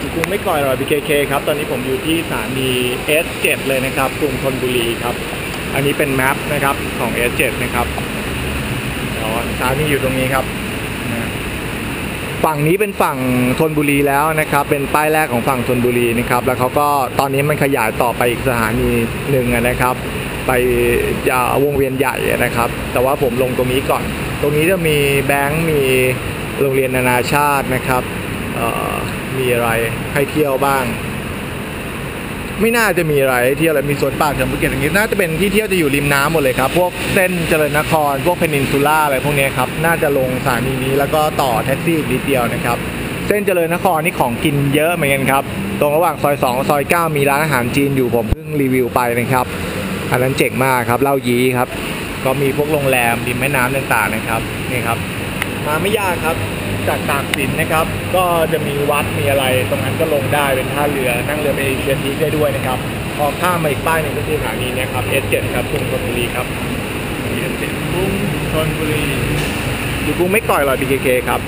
อยู่กรุงไม่ก่อยหรอย BKK ครับ ตอนนี้ผมอยู่ที่สถานี S7 เลยนะครับกรุงธนบุรีครับ อันนี้เป็นแมปนะครับของ S7 นะครับอ๋อสถานีอยู่ตรงนี้ครับ ฝั่งนี้เป็นฝั่งธนบุรีแล้วนะครับ เป็นป้ายแรกของฝั่งธนบุรีนะครับ แล้วเขาก็ตอนนี้มันขยายต่อไปอีกสถานีหนึ่งนะครับ ไปยาวงเวียนใหญ่นะครับ แต่ว่าผมลงตรงนี้ก่อน ตรงนี้จะมีแบงค์มีโรงเรียนนานาชาตินะครับ มีอะไรให้เที่ยวบ้าง ไม่น่าจะมีอะไรให้เที่ยวเลยมีสวนป่าเฉลิมพระเกียรติอย่างนี้น่าจะเป็นที่เที่ยวจะอยู่ริมน้ำหมดเลยครับ พวกเส้นเจริญนคร พวกเพนินซูล่าอะไรพวกนี้ครับ น่าจะลงสถานีนี้แล้วก็ต่อแท็กซี่อีกนิดเดียวนะครับ เส้นเจริญนครนี่ของกินเยอะเหมือนกันครับ ตรงระหว่างซอย2ซอย9มีร้านอาหารจีนอยู่ผมเพิ่งรีวิวไปนะครับ อันนั้นเจ๋งมากครับเล่ายีครับ ก็มีพวกโรงแรมริมแม่น้ำต่างๆนะครับนี่ครับ มาไม่ยากครับ จากตากสินนะครับ ก็จะมีวัดมีอะไร ตรงนั้นก็ลงได้เป็นท่าเรือนั่งเรือไปเอเชียทีคได้ด้วยนะครับพอข้ามมาอีกป้ายหนึ่งก็คือสถานีเนะครับ S7 ครับกรุงธนบุรีครับ S7 กรุงธนบุรีอยู่กรุงไม่ก่อยหรอก BKK ครับ